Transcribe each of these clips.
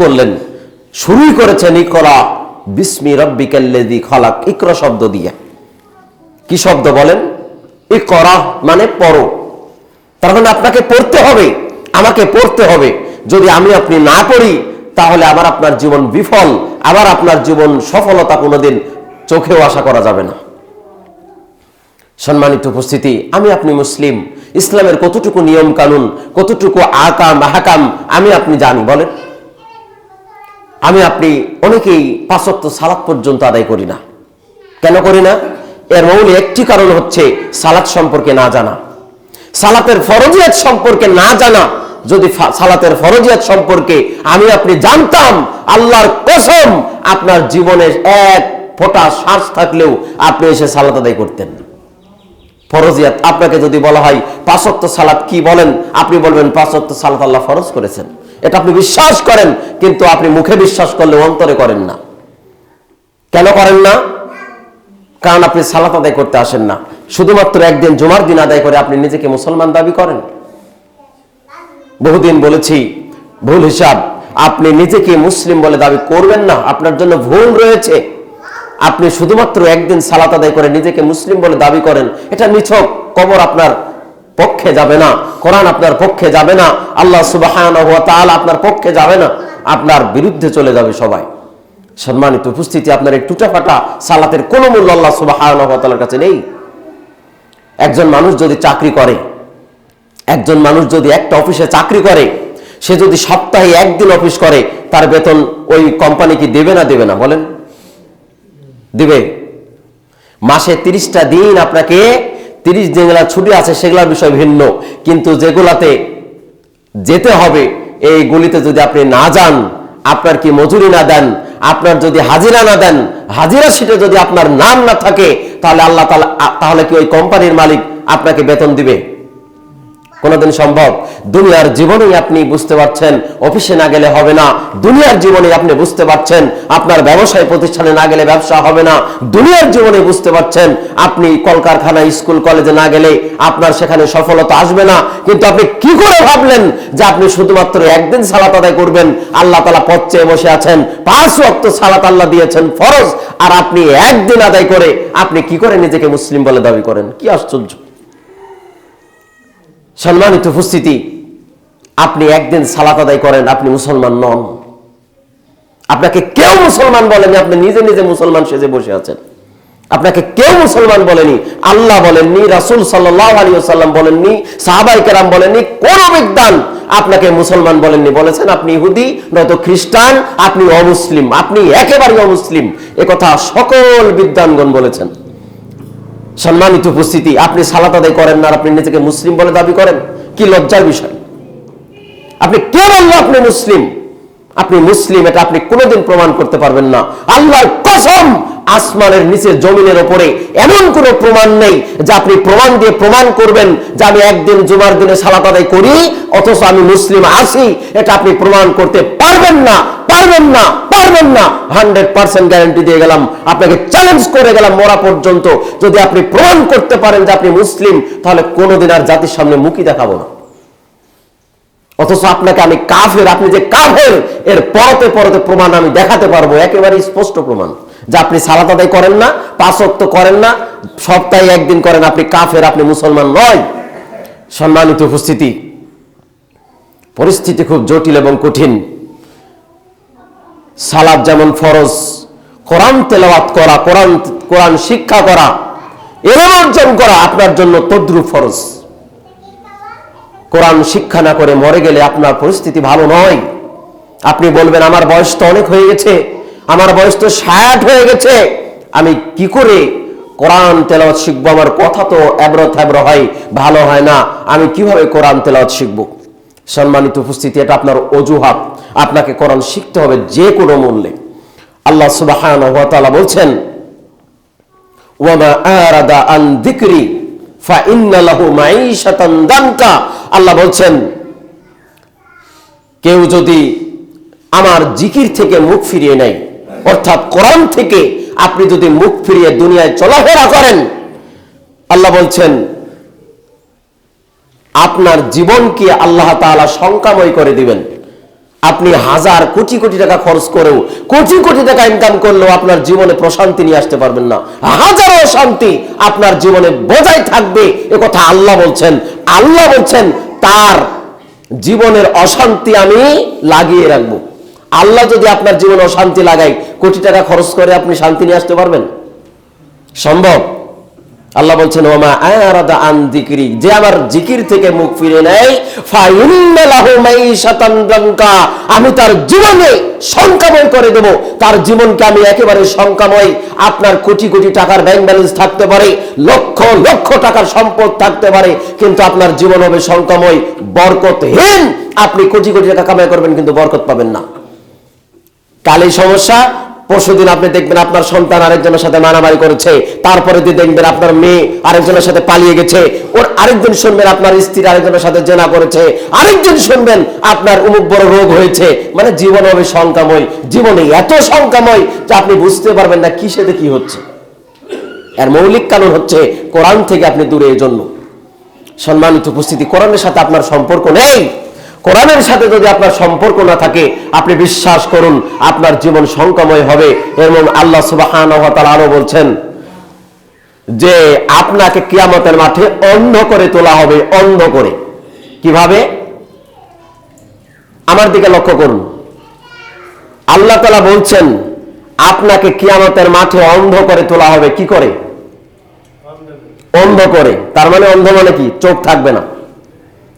করলেন। শুরুই করেছেন ইকরা, বিস্মি রব্বিকাল্লেদি খলাক, ইকরা শব্দ দিয়ে। কি শব্দ বলেন? ইকরা মানে পড়ো। তার মানে আপনাকে পড়তে হবে, আমাকে পড়তে হবে। যদি আমি আপনি না পড়ি, তাহলে আবার আপনার জীবন বিফল, আবার আপনার জীবন সফলতা কোনোদিন চোখেও আশা করা যাবে না। সম্মানিত উপস্থিতি, আমি আপনি মুসলিম, ইসলামের কতটুকু নিয়ম কানুন কতটুকু আকাম হাকাম আমি আপনি জানি, বলেন। আমি আপনি অনেকেই পাঁচত্ব সালাত পর্যন্ত আদায় করি না। কেন করি না? এর মূল একটি কারণ হচ্ছে সালাত সম্পর্কে না জানা। সালাতের ফরজিয়াত সম্পর্কে না জানা, যদি সালাতের ফরজিয়াত সম্পর্কে আমি আপনি জানতাম, আল্লাহর কসম আপনার জীবনে এক ফোঁটা শ্বাস থাকলেও আপনি এসে সালাত আদায় করতেন। ফরজিয়াত আপনাকে যদি বলা হয় পাঁচত্ব সালাত কি বলেন, আপনি বলবেন পাঁচত্ব সালাত আল্লাহ ফরজ করেছেন। এটা আপনি বিশ্বাস করেন, কিন্তু আপনি মুখে বিশ্বাস করলে অন্তরে করেন না। কেন করেন না? কারণ আপনি সালাত আদায় করতে আসেন না। শুধুমাত্র একদিন জুমার দিন আদায় করে আপনি নিজেকে মুসলমান দাবি করেন। বহুদিন বলেছি, ভুল হিসাব, আপনি নিজেকে মুসলিম বলে দাবি করবেন না, আপনার জন্য ভুল রয়েছে। আপনি শুধুমাত্র একদিন সালাত আদায় করে নিজেকে মুসলিম বলে দাবি করেন, এটা নিছক কবর আপনার পক্ষে যাবে না। কোরআন আপনার পক্ষে যাবে না। আল্লাহ সুবাহ আপনার পক্ষে যাবে না। আপনার বিরুদ্ধে চলে যাবে সবাই। সম্মানিত উপস্থিতি, আপনার এই টুটাফাটা সালাতের কোনো মূল্য আল্লাহ সুবাহ কাছে নেই। একজন মানুষ যদি চাকরি করে, একজন মানুষ যদি একটা অফিসে চাকরি করে, সে যদি সপ্তাহে একদিন অফিস করে, তার বেতন ওই কোম্পানি কি দেবে না দেবে না? বলেন। দিবে। মাসে তিরিশটা দিন আপনাকে তিরিশ যেগুলা ছুটি আছে সেগুলার বিষয় ভিন্ন। কিন্তু যেগুলাতে যেতে হবে, এই গলিতে যদি আপনি না যান, আপনার কি মজুরি না দেন, আপনার যদি হাজিরা না দেন, হাজিরা সিটে যদি আপনার নাম না থাকে, তাহলে আল্লাহ তাহলে কি ওই কোম্পানির মালিক আপনাকে বেতন দিবে? কোনোদিন সম্ভব। দুনিয়ার জীবনেই আপনি বুঝতে পারছেন, অফিসে না গেলে হবে না। দুনিয়ার জীবনে আপনি বুঝতে পারছেন, আপনার ব্যবসায় প্রতিষ্ঠানে না গেলে ব্যবসা হবে না। দুনিয়ার জীবনে বুঝতে পারছেন, আপনি কলকারখানা, স্কুল, কলেজে না গেলে আপনার সেখানে সফলতা আসবে না। কিন্তু আপনি কি করে ভাবলেন যে আপনি শুধুমাত্র একদিন সালাত আদায় করবেন? আল্লাহ তালা পথ চেয়ে বসে আছেন, পাঁচ ওয়াক্ত সালাত আল্লাহ দিয়েছেন, ফরজ। আর আপনি একদিন আদায় করে, আপনি কি করে নিজেকে মুসলিম বলে দাবি করেন? কি আশ্চর্য। সম্মানিত উপস্থিতি, আপনি একদিন সালাত আদায় করেন, আপনি মুসলমান নন। আপনাকে কেউ মুসলমান বলেনি, আপনি নিজে নিজে মুসলমান সেজে বসে আছেন। আপনাকে কেউ মুসলমান বলেনি, আল্লাহ বলেননি, রাসুল সাল্লাহ আলী সাল্লাম বলেননি সাহাবাই কেরাম বলেননি, কোন বিদ্যান আপনাকে মুসলমান বলেননি। বলেছেন, আপনি ইহুদি, নয়তো খ্রিস্টান, আপনি অমুসলিম, আপনি একেবারে অমুসলিম। একথা সকল বিদ্যানগণ বলেছেন। সম্মানিত উপস্থিতি, আপনি সালাত আদায় করেন না আপনি নিজেকে মুসলিম বলে দাবি করেন? কি লজ্জার বিষয়? আপনি কে বলল আপনি মুসলিম। আপনি মুসলিম, এটা আপনি কোনোদিন প্রমাণ করতে পারবেন না। আল্লাহর কসম, আসমানের নিচে জমিনের ওপরে এমন কোনো প্রমাণ নেই যে আপনি প্রমাণ দিয়ে প্রমাণ করবেন যে আমি একদিন জুমার দিনে সালাত আদায় করি, অথচ আমি মুসলিম আছি। এটা আপনি প্রমাণ করতে পারবেন না। পারবেন না পারবেন না। হান্ড্রেড পার্সেন্ট গ্যারান্টি দিয়ে গেলাম, আপনাকে চ্যালেঞ্জ করে গেলাম মরা পর্যন্ত। যদি আপনি প্রমাণ করতে পারেন যে আপনি মুসলিম, তাহলে কোনোদিন আর জাতির সামনে মুখই দেখাবো না। অথচ আপনাকে আমি কাফের, আপনি যে কাফের, এর পরতে পরতে প্রমাণ আমি দেখাতে পারব। একেবারে স্পষ্ট প্রমাণ। যে আপনি সালাত আদায় করেন না পাঁচক্ত করেন না, সপ্তাহে একদিন করেন, আপনি কাফের, আপনি মুসলমান নয়। সম্মানিত উপস্থিতি, পরিস্থিতি খুব জটিল এবং কঠিন। সালাদ যেমন ফরজ, কোরআন তেলাওয়াত করা, কোরআন কোরআন শিক্ষা করা এলম অর্জন করা আপনার জন্য তদ্রুপ ফরজ। কোরআন শিক্ষা না করে মরে গেলে আপনার পরিস্থিতি ভালো নয়। আপনি বলবেন, আমার বয়স তো অনেক হয়ে গেছে, আমার বয়স তো ষাট হয়ে গেছে, আমি কি করে কোরআন তেলাওয়াত শিখব? আমার কথা তো এব্র থ্যাব্র হয়, ভালো হয় না, আমি কীভাবে কোরআন তেলাওয়াত শিখব? সম্মানিত উপস্থিতি, এটা আপনার অজুহাত। আপনাকে কোরআন শিখতে হবে যে কোনো মূল্যে। আল্লাহ সুবাহ বলছেন, ওয়ামা আরাদা আন দানকা আল্লাহ বলছেন, কেউ যদি আমার জিকির থেকে মুখ ফিরিয়ে নেয়, অর্থাৎ কোরআন থেকে আপনি যদি মুখ ফিরিয়ে দুনিয়ায় চলাফেরা করেন, আল্লাহ বলছেন, আপনার জীবনকে আল্লাহ তাআলা শঙ্কাময় করে দিবেন। আপনি হাজার কোটি কোটি টাকা খরচ করেও কোটি কোটি টাকা ইনকাম করলেও আপনার জীবনে প্রশান্তি নিয়ে আসতে পারবেন না। হাজারো শান্তি আপনার জীবনে বজায় থাকবে, এ কথা আল্লাহ বলছেন। আল্লাহ বলছেন, তার জীবনের অশান্তি আমি লাগিয়ে রাখব। আল্লাহ যদি আপনার জীবনে অশান্তি লাগাই কোটি টাকা খরচ করে আপনি শান্তি নিয়ে আসতে পারবেন? সম্ভব? আল্লাহ বলছেন, ওমা আরাদা আন যিকরি, যে আমার জিকির থেকে মুখ ফিরে নেয়, ফাইন্না লাহু মাইশাতান দাঙ্কা আমি তার জীবনে সংখ্যাময় করে দেব। তার জীবনকে আমি একেবারে সংখ্যাময় আপনার কোটি কোটি টাকার ব্যাংক ব্যালেন্স থাকতে পারে, লক্ষ লক্ষ টাকার সম্পদ থাকতে পারে, কিন্তু আপনার জীবন হবে সংখ্যাময় বরকতহীন। আপনি কোটি কোটি টাকা কামাই করবেন, কিন্তু বরকত পাবেন না। কালেই সমস্যা পরশুদিন আপনি দেখবেন আপনার সন্তান আরেকজনের সাথে মারামারি করেছে, তারপরে দিয়ে দেখবেন আপনার মেয়ে আরেকজনের সাথে পালিয়ে গেছে, ওর আরেকজন শুনবেন আপনার স্ত্রী আরেকজনের সাথে জেনা করেছে, আরেকজন শুনবেন আপনার উমুক বড় রোগ হয়েছে। মানে জীবন হবে সংখ্যাময় জীবনে এত সংখ্যাময় যে আপনি বুঝতে পারবেন না কিসেতে কি হচ্ছে। এর মৌলিক কারণ হচ্ছে কোরআন থেকে আপনি দূরে এই জন্য সম্মানিত উপস্থিতি, কোরআনের সাথে আপনার সম্পর্ক নেই। কোরআনের সাথে যদি আপনার সম্পর্ক না থাকে, আপনি বিশ্বাস করুন, আপনার জীবন সংকময় হবে। এবং আল্লাহ সুবাহ আরও বলছেন, যে আপনাকে কিয়ামতের মাঠে অন্ধ করে তোলা হবে, অন্ধ করে। কীভাবে? আমার দিকে লক্ষ্য করুন। আল্লাহ তালা বলছেন, আপনাকে কিয়ামতের মাঠে অন্ধ করে তোলা হবে কি করে? অন্ধ করে। তার মানে অন্ধ মানে কি? চোখ থাকবে না।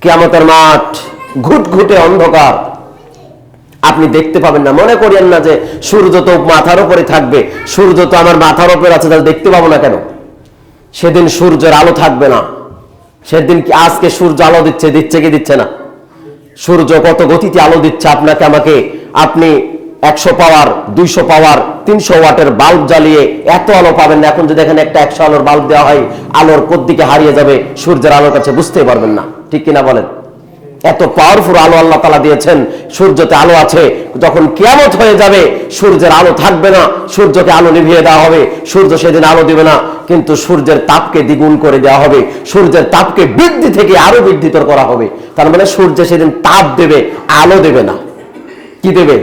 কিয়ামতের মাঠ ঘুটঘুটে অন্ধকার। আপনি দেখতে পাবেন না। মনে করিয়েন না যে সূর্য তো মাথার উপরে থাকবে। সূর্য তো আমার মাথার উপরে আছে, তাহলে দেখতে পাবো না কেন? সেদিন সূর্যের আলো থাকবে না। সেদিন কি আজকে সূর্য আলো দিচ্ছে দিচ্ছে কি দিচ্ছে না? সূর্য কত গতিতে আলো দিচ্ছে আপনাকে, আমাকে? আপনি একশো পাওয়ার, দুইশো পাওয়ার, তিনশো ওয়াটের বাল্ব জ্বালিয়ে এত আলো পাবেন না। এখন যদি এখানে একটা একশো আলোর বাল্ব দেওয়া হয়, আলোর দিকে হারিয়ে যাবে সূর্যের আলোর কাছে, বুঝতেই পারবেন না। ঠিক কিনা বলেন? এত পাওয়ারফুল আলো আল্লাহ তালা দিয়েছেন, সূর্যতে আলো আছে, যখন কিয়ামত হয়ে যাবে, সূর্যের আলো থাকবে না, সূর্যকে আলো নিভিয়ে দেওয়া হবে, সূর্য সেদিন আলো দিবে না, কিন্তু সূর্যের তাপকে দ্বিগুণ করে দেওয়া হবে, সূর্যের তাপকে বৃদ্ধি থেকে আরও বৃদ্ধিতর করা হবে, তার মানে সূর্য সেদিন তাপ দেবে, আলো দেবে না। কি দেবে?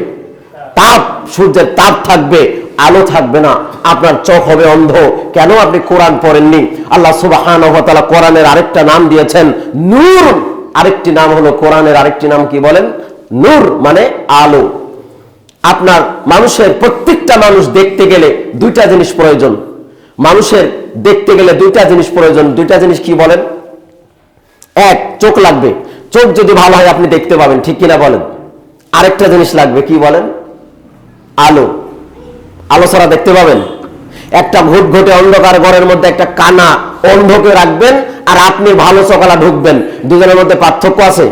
তাপ, সূর্যের তাপ থাকবে, আলো থাকবে না, আপনার চোখ হবে অন্ধ, কেন আপনি কোরআন পড়েননি? আল্লাহ সুবাহ কোরআনের আরেকটা নাম দিয়েছেন, নূর। আরেকটি নাম হলো কোরআনের আরেকটি নাম কি বলেন? নূর মানে আলো। আপনার মানুষের প্রত্যেকটা মানুষ দেখতে গেলে দুইটা জিনিস প্রয়োজন। মানুষের দেখতে গেলে দুইটা জিনিস প্রয়োজন। দুইটা জিনিস কি বলেন? এক, চোখ লাগবে। চোখ যদি ভালো হয় আপনি দেখতে পাবেন, ঠিক কিনা বলেন? আরেকটা জিনিস লাগবে, কি বলেন? আলো। আলো ছাড়া দেখতে পাবেন? একটা ঘুট ঘুটে অন্ধকার ঘরের মধ্যে একটা কানা অন্ধকে রাখবেন আর আপনি ভালো সকালা ঢুকবেন। দুজনের মধ্যে পার্থক্য আছে?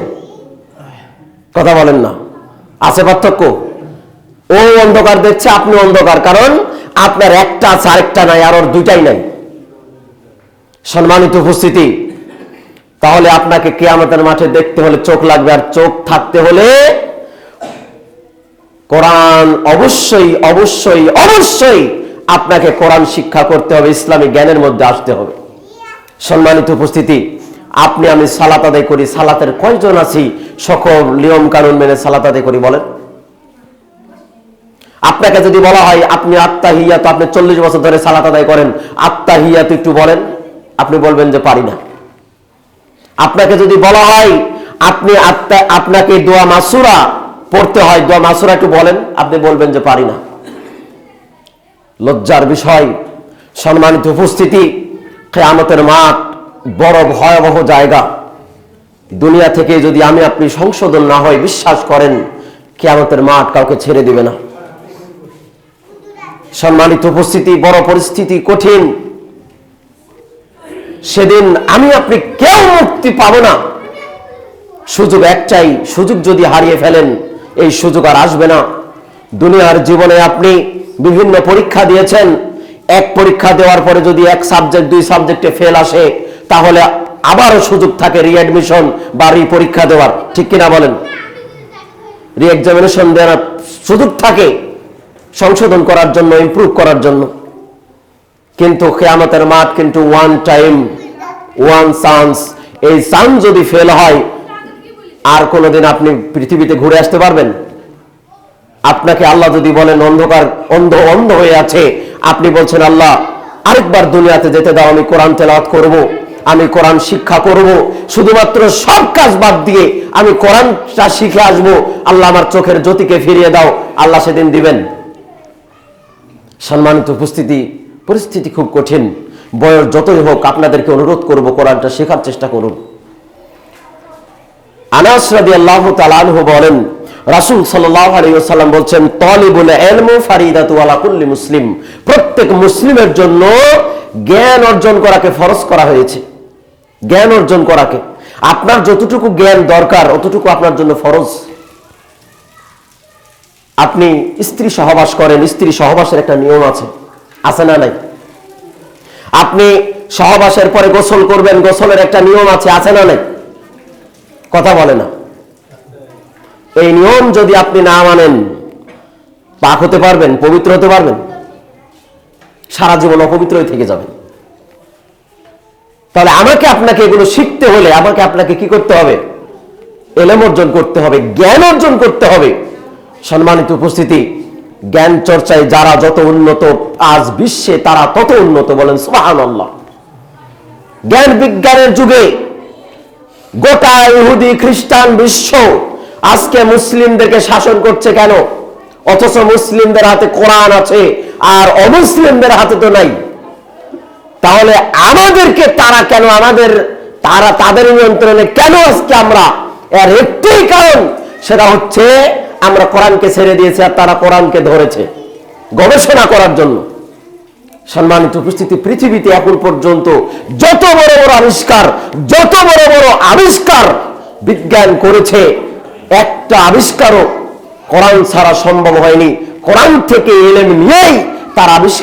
কথা বলেন না। আছে পার্থক্য? ও অন্ধকার দেখছে, আপনি অন্ধকার। কারণ আপনার একটা আছে, আরেকটা নাই, আর ওর দুইটাই নাই। সম্মানিত উপস্থিতি, তাহলে আপনাকে কেয়ামতের মাঠে দেখতে হলে চোখ লাগবে, আর চোখ থাকতে হলে কোরআন অবশ্যই অবশ্যই অবশ্যই আপনাকে কোরআন শিক্ষা করতে হবে, ইসলামী জ্ঞানের মধ্যে আসতে হবে। সম্মানিত উপস্থিতি, আপনি আমি সালাত আদায় করি, সালাতের কয়জন আছি? সকল নিয়ম কানুন মেনে সালাত আদায় করি, বলেন। আপনাকে যদি বলা হয়, আপনি আত্মা হিয়া তো আপনি চল্লিশ বছর ধরে সালাত আদায় করেন আত্মা হিয়া তো একটু বলেন। আপনি বলবেন যে পারি না। আপনাকে যদি বলা হয়, আপনি আত্মা, আপনাকে দোয়া মাসুরা পড়তে হয়, দোয়া মাসুরা একটু বলেন, আপনি বলবেন যে পারি না। লজ্জার বিষয়, সম্মানিত উপস্থিতি কেয়ামতের মাঠ বড় ভয়াবহ জায়গা। দুনিয়া থেকে যদি আমি আপনি সংশোধন না হয়, বিশ্বাস করেন, কেয়ামতের মাঠ কাউকে ছেড়ে দিবে না। সম্মানিত উপস্থিতি, বড় পরিস্থিতি, কঠিন। সেদিন আমি আপনি কেউ মুক্তি পাব না। সুযোগ একটাই, সুযোগ যদি হারিয়ে ফেলেন, এই সুযোগ আর আসবে না। দুনিয়ার জীবনে আপনি বিভিন্ন পরীক্ষা দিয়েছেন এক পরীক্ষা দেওয়ার পরে যদি এক সাবজেক্ট দুই সাবজেক্টে ফেল আসে, তাহলে আবারও সুযোগ থাকে রিঅ্যাডমিশন বা রি পরীক্ষা দেওয়ার। ঠিক কিনা বলেন? রি এক্সামিনেশন দেওয়ার সুযোগ থাকে সংশোধন করার জন্য ইমপ্রুভ করার জন্য। কিন্তু কেয়ামতের মাঠ কিন্তু ওয়ান টাইম ওয়ান চান্স এই চান্স যদি ফেল হয়, আর কোনোদিন আপনি পৃথিবীতে ঘুরে আসতে পারবেন? আপনাকে আল্লাহ যদি বলেন অন্ধকার, অন্ধ অন্ধ হয়ে আছে, আপনি বলছেন, আল্লাহ, আরেকবার দুনিয়াতে যেতে দাও, আমি কোরআন তেলাওয়াত করব, আমি কোরআন শিক্ষা করব, শুধুমাত্র সব কাজ বাদ দিয়ে আমি কোরআনটা শিখে আসব। আল্লাহ আমার চোখের জ্যোতিকে ফিরিয়ে দাও। আল্লাহ সেদিন দিবেন। সম্মানিত উপস্থিতি, পরিস্থিতি খুব কঠিন। বয়স যতই হোক, আপনাদেরকে অনুরোধ করব, কোরআনটা শেখার চেষ্টা করুন। আনাস রাদি আল্লাহ তালানহু বলেন রাসুল আলাইসাল্লাম বলছেন, তলিবুল এলমু ফারিদাতু মুসলিম। প্রত্যেক মুসলিমের জন্য জ্ঞান অর্জন করাকে ফরজ করা হয়েছে। জ্ঞান অর্জন করাকে। আপনার যতটুকু জ্ঞান দরকার, অতটুকু আপনার জন্য ফরজ। আপনি স্ত্রী সহবাস করেন, স্ত্রী সহবাসের একটা নিয়ম আছে। আছে না নাই? আপনি সহবাসের পরে গোসল করবেন, গোসলের একটা নিয়ম আছে আছে না নাই? কথা বলে না। এই নিয়ম যদি আপনি না মানেন, পাক হতে পারবেন, পবিত্র হতে পারবেন, সারা জীবন অপবিত্রই থেকে যাবেন তাহলে আমাকে আপনাকে এগুলো শিখতে হলে আমাকে আপনাকে কি করতে হবে? এলেম অর্জন করতে হবে, জ্ঞান অর্জন করতে হবে। সম্মানিত উপস্থিতি, জ্ঞান চর্চায় যারা যত উন্নত, আজ বিশ্বে তারা তত উন্নত বলেন সুবাহান জ্ঞান বিজ্ঞানের যুগে গোটা ইহুদি খ্রিস্টান বিশ্ব আজকে মুসলিমদেরকে শাসন করছে কেন? অথচ মুসলিমদের হাতে কোরআন আছে, আর অমুসলিমদের হাতে তো নাই। তাহলে আমাদেরকে তারা কেন, আমাদের, তারা তাদের নিয়ন্ত্রণে কেন আজকে আমরা? এর একটাই কারণ, সেটা হচ্ছে আমরা কোরআনকে ছেড়ে দিয়েছি আর তারা কোরআনকে ধরেছে গবেষণা করার জন্য। সম্মানিত উপস্থিতি, পৃথিবীতে এখন পর্যন্ত যত বড় বড় আবিষ্কার, যত বড় বড় আবিষ্কার বিজ্ঞান করেছে একটা আবিষ্কারও কোরআন ছাড়া সম্ভব হয়নি। কোরআন থেকে এলেম নিয়েই তার আবিষ্কার